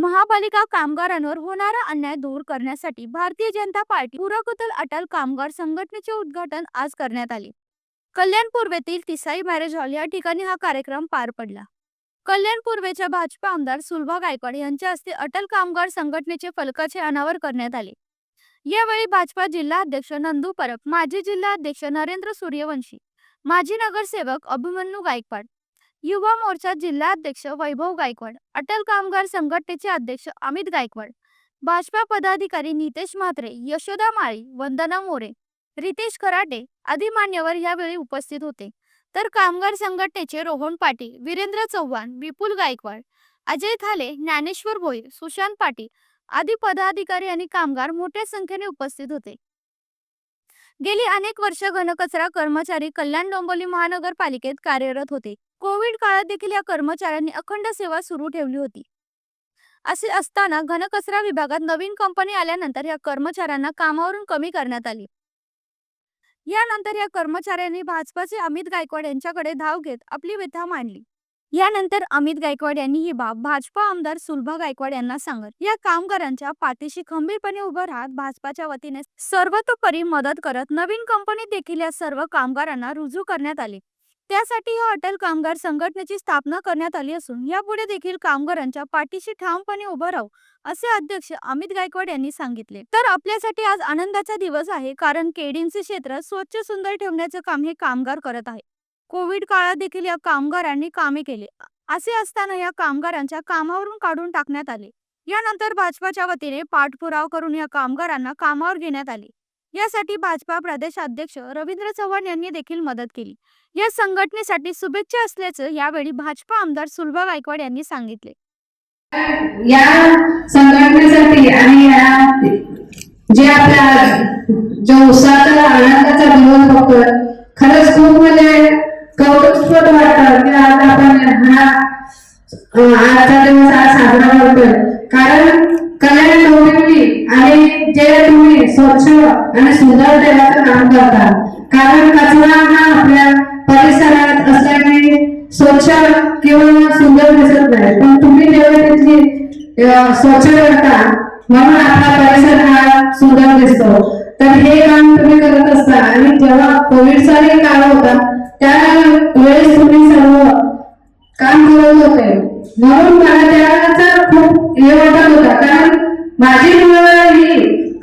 महापालिका कामगारांवर होणारा अन्याय दूर करण्यासाठी भारतीय जनता पार्टी पुरकुतल अटल कामगार संघटनेचे उद्घाटन आज करण्यात आले. कल्याण पूर्वेतील तिसाई मॅरेज हॉल या ठिकाणी हा कार्यक्रम पार पडला. कल्याण पूर्वेच्या भाजपा आमदार सुलभा गायकवाड यांच्या हस्ते अटल कामगार संघटनेचे फलकाचे अनावर करण्यात आले. यावेळी भाजपा जिल्हा अध्यक्ष नंदू परब माजी जिल्हा अध्यक्ष नरेंद्र सूर्यवंशी माजी नगरसेवक अभिमन्यू गायकवाड युवा मोर्चा जिल्हा अध्यक्ष वैभव गायकवाड अटल कामगार संघटनेचे अध्यक्ष अमित गायकवाड भाजपा पदाधिकारी नितेश म्हात्रे यशोदा माळी वंदना मोरे रितेश खराटे आदी मान्यवर यावेळी उपस्थित होते. तर कामगार संघटनेचे रोहन पाटील वीरेंद्र चव्हाण विपुल गायकवाड अजय थाले ज्ञानेश्वर भोईर सुशांत पाटील आदी पदाधिकारी आणि कामगार मोठ्या संख्येने उपस्थित होते. गेली अनेक वर्ष घनकचरा कर्मचारी कल्याण डोंबिवली महानगरपालिकेत कार्यरत होते. कोविड काळात देखील या कर्मचाऱ्यांनी अखंड सेवा सुरू ठेवली होती. असे असताना घनकचरा विभागात नवीन कंपनी आल्यानंतर या कर्मचाऱ्यांना कामावरून कमी करण्यात आली. यानंतर या कर्मचाऱ्यांनी भाजपाचे अमित गायकवाड यांच्याकडे धाव घेत आपली व्यथा मांडली. यानंतर अमित गायकवाड यांनी ही बाब भाजपा आमदार सुलभा गायकवाड यांना सांगत या कामगारांच्या पाठीशी खंबीरपणे उभं राहत भाजपाच्या वतीने सर्वतोपरी मदत करत नवीन कंपनीत देखील या सर्व कामगारांना रुजू करण्यात आले. त्यासाठी या अटल कामगार संघटनेची स्थापना करण्यात आली असून यापुढे देखील कामगारांच्या पाठीशी ठामपणे उभं राहू असे अध्यक्ष अमित गायकवाड यांनी सांगितले. तर आपल्यासाठी आज आनंदाचा दिवस आहे कारण केडींचे क्षेत्र स्वच्छ सुंदर ठेवण्याचे काम हे कामगार करत आहे. कोविड काळात देखील या कामगारांनी कामे केले. असे असताना या कामगारांच्या कामावरून काढून टाकण्यात आले. यानंतर भाजपाच्या वतीने पाठपुराव करून या कामगारांना कामावर घेण्यात आले. यासाठी भाजपा प्रदेशाध्यक्ष रवींद्र चव्हाण यांनी देखील मदत केली. या संघटनेसाठी शुभेच्छा असल्याचं यावेळी भाजपा आमदार सुलभा गायकवाड यांनी सांगितले. या संघटनेसाठी आणि जे आपला जो उत्साहाचा आनंदाचा दिवस बघतोय खरंच खूप म्हणजे कौतुकस्पद वाटतं की आज आपण हा आजचा दिवस आज साजरा करतोय. कारण कल्याण डोंबिवली आणि जे तुम्ही स्वच्छ आणि सुंदर ठेवायचं काम करतात कारण कचरा हा आपल्या परिसरात असल्याने स्वच्छ किंवा सुंदर दिसत नाही. पण तुम्ही जेव्हा तिथली स्वच्छ करता म्हणून आपला परिसर हा सुंदर दिसतो. तर हे काम तुम्ही करत असता आणि जेव्हा कोविडचाही काळ होता त्या वेळेस तुम्ही सर्व काम करत होते. म्हणून मला त्याचा खूप हे वाटत होता. कारण माझी मुलं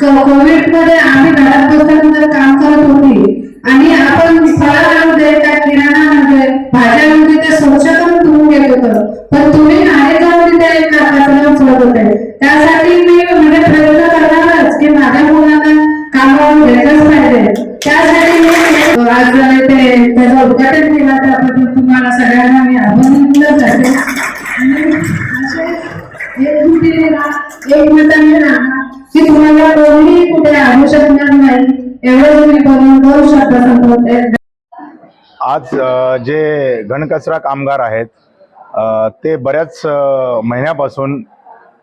कोविडमध्ये आम्ही घरात बसल्यानंतर काम करत होती. आणि आपण फळामध्ये त्या किराणामध्ये भाज्यामध्ये ते स्वच्छ करून तुम्ही घेत होतं. पण तुम्ही आहे जाऊन तिथे ते कचरा उचलत होते. त्यासाठी मी म्हणजे प्रयत्न करणारच की माझ्या मुलांना कामावर घेतलंच पाहिजे. त्यासाठी मी आज ते त्याचं उद्घाटन केलं त्याबद्दल तुम्हाला सगळ्यांना मी अभिनंदन करते. एक असे एकजुटीने राहा एकमताने राहा की तुम्हाला कोणीही कुठे आणू शकणार नाही एवढं तुम्ही करू शकता संपवत आज जे घनकचरा कामगार आहेत ते बऱ्याच महिन्यापासून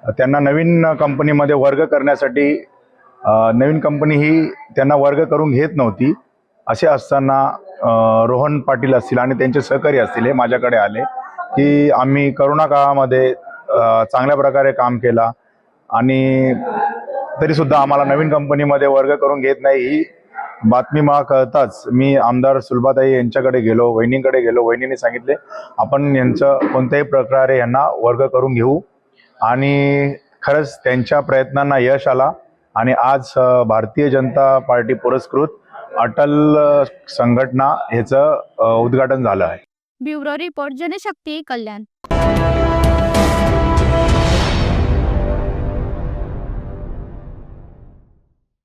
त्यांना नवीन कंपनीमध्ये वर्ग करण्यासाठी नवीन कंपनी ही त्यांना वर्ग करून घेत नव्हती. असे असताना रोहन पाटील असतील आणि त्यांचे सहकारी असतील हे माझ्याकडे आले की आम्ही करोना काळामध्ये चांगल्या प्रकारे काम केला आणि तरीसुद्धा आम्हाला नवीन कंपनीमध्ये वर्ग करून घेत नाही. ही बातमी मला कळताच मी आमदार सुलभाताई यांच्याकडे गेलो वहिनींकडे गेलो वहिनीने सांगितले आपण यांचं कोणत्याही प्रकारे यांना वर्ग करून घेऊ. आणि खरंच त्यांच्या प्रयत्नांना यश आला. आणि आज भारतीय जनता पार्टी पुरस्कृत अटल संघटना ह्याचं उद्घाटन झालं आहे. Bureau report Janshakti Kalyan.